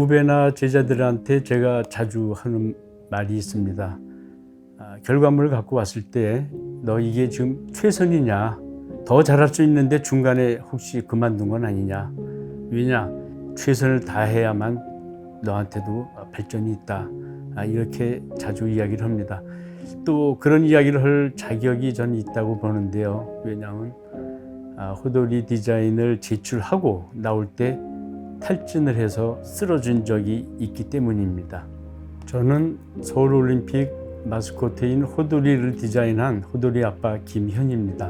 후배나 제자들한테 제가 자주 하는 말이 있습니다. 아, 결과물을 갖고 왔을 때 너 이게 지금 최선이냐? 더 잘할 수 있는데 중간에 혹시 그만둔 건 아니냐? 왜냐? 최선을 다해야만 너한테도 발전이 있다. 아, 이렇게 자주 이야기를 합니다. 또 그런 이야기를 할 자격이 저는 있다고 보는데요. 왜냐하면 아, 호돌이 디자인을 제출하고 나올 때 탈진을 해서 쓰러진 적이 있기 때문입니다. 저는 서울올림픽 마스코트인 호돌이를 디자인한 호돌이 아빠 김현입니다.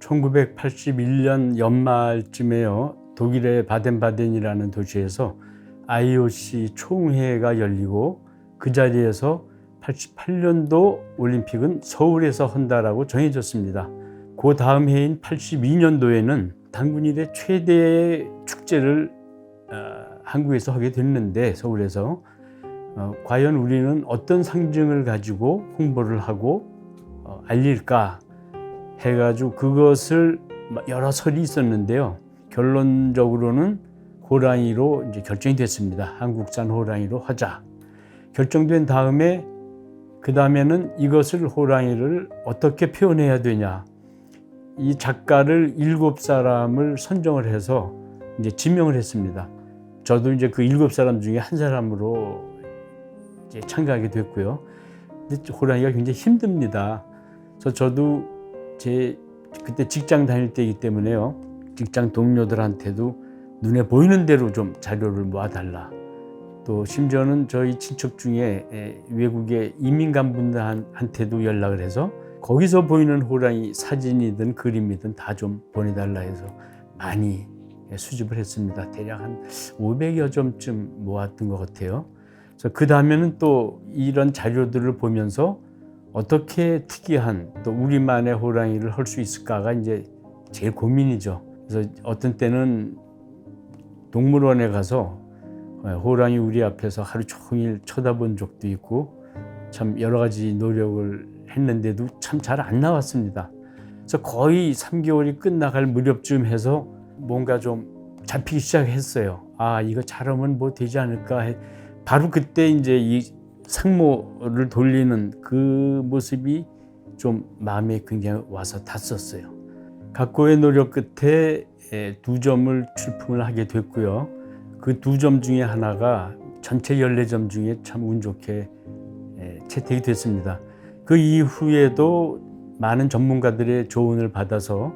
(1981년) 연말쯤에요 독일의 바덴바덴이라는 도시에서 IOC 총회가 열리고 그 자리에서 88년도 올림픽은 서울에서 한다라고 정해졌습니다. 그 다음 해인 82년도에는 당군일의 최대의 축제를 어, 한국에서 하게 됐는데 서울에서 어, 과연 우리는 어떤 상징을 가지고 홍보를 하고 어, 알릴까 해가지고 그것을 여러 설이 있었는데요. 결론적으로는 호랑이로 이제 결정이 됐습니다. 한국산 호랑이로 하자. 결정된 다음에 그 다음에는 이것을 호랑이를 어떻게 표현해야 되냐. 이 작가를 일곱 사람을 선정을 해서 이제 지명을 했습니다. 저도 이제 그 일곱 사람 중에 한 사람으로 이제 참가하게 됐고요. 근데 호랑이가 굉장히 힘듭니다. 그래서 저도 제 그때 직장 다닐 때이기 때문에요. 직장 동료들한테도 눈에 보이는 대로 좀 자료를 모아달라. 또 심지어는 저희 친척 중에 외국의 이민 간 분들한테도 연락을 해서 거기서 보이는 호랑이 사진이든 그림이든 다 좀 보내달라 해서 많이 수집을 했습니다. 대략 한 500여 점쯤 모았던 것 같아요. 그래서 그 다음에는 또 이런 자료들을 보면서 어떻게 특이한 또 우리만의 호랑이를 할 수 있을까가 이제 제일 고민이죠. 그래서 어떤 때는 동물원에 가서 호랑이 우리 앞에서 하루 종일 쳐다본 적도 있고 참 여러 가지 노력을 했는데도 참 잘 안 나왔습니다. 그래서 거의 3개월이 끝나갈 무렵쯤 해서 뭔가 좀 잡히기 시작했어요. 아, 이거 잘하면 뭐 되지 않을까. 해. 바로 그때 이제 이 상모를 돌리는 그 모습이 좀 마음에 굉장히 와서 닿았어요. 각고의 노력 끝에 두 점을 출품을 하게 됐고요. 그 두 점 중에 하나가 전체 14점 중에 참 운 좋게 채택이 됐습니다. 그 이후에도 많은 전문가들의 조언을 받아서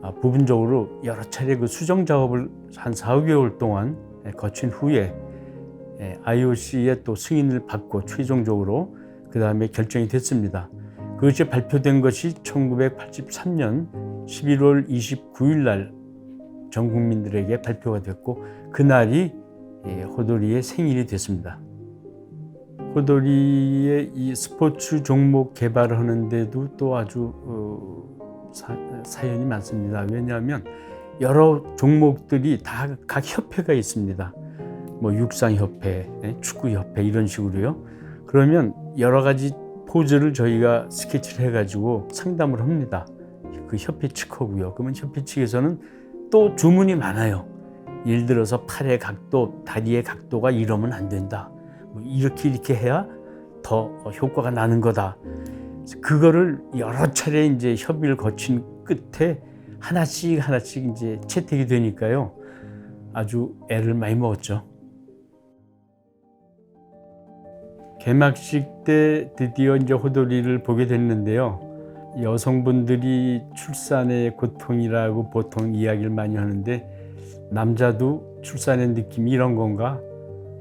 아, 부분적으로 여러 차례 그 수정 작업을 한 4, 5개월 동안 거친 후에 IOC의 또 승인을 받고 최종적으로 그 다음에 결정이 됐습니다. 그것이 발표된 것이 1983년 11월 29일 날 전 국민들에게 발표가 됐고 그날이 호돌이의 생일이 됐습니다. 호돌이의 이 스포츠 종목 개발을 하는데도 또 아주 어, 사, 연이 많습니다. 왜냐하면 여러 종목들이 다 각 협회가 있습니다. 뭐 육상협회, 예, 축구협회 이런 식으로요. 그러면 여러 가지 포즈를 저희가 스케치를 해가지고 상담을 합니다. 그 협회 측하고요. 그러면 협회 측에서는 또 주문이 많아요. 예를 들어서 팔의 각도, 다리의 각도가 이러면 안 된다. 뭐 이렇게 이렇게 해야 더 효과가 나는 거다. 그거를 여러 차례 이제 협의를 거친 끝에 하나씩 하나씩 이제 채택이 되니까요. 아주 애를 많이 먹었죠. 개막식 때 드디어 이제 호돌이를 보게 됐는데요. 여성분들이 출산의 고통이라고 보통 이야기를 많이 하는데 남자도 출산의 느낌이 이런 건가?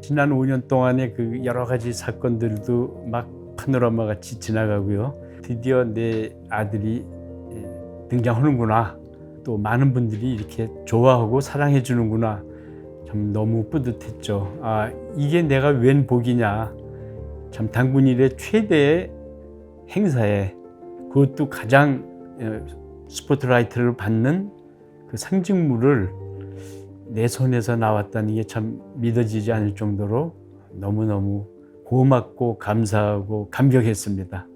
지난 5년 동안의 그 여러 가지 사건들도 막 파노라마 같이 지나가고요. 드디어 내 아들이 등장하는구나. 또 많은 분들이 이렇게 좋아하고 사랑해 주는구나. 참 너무 뿌듯했죠. 아, 이게 내가 웬 복이냐. 참 당군일의 최대의 행사에 그것도 가장 스포트라이트를 받는 그 상징물을 내 손에서 나왔다는 게 참 믿어지지 않을 정도로 너무너무 고맙고 감사하고 감격했습니다.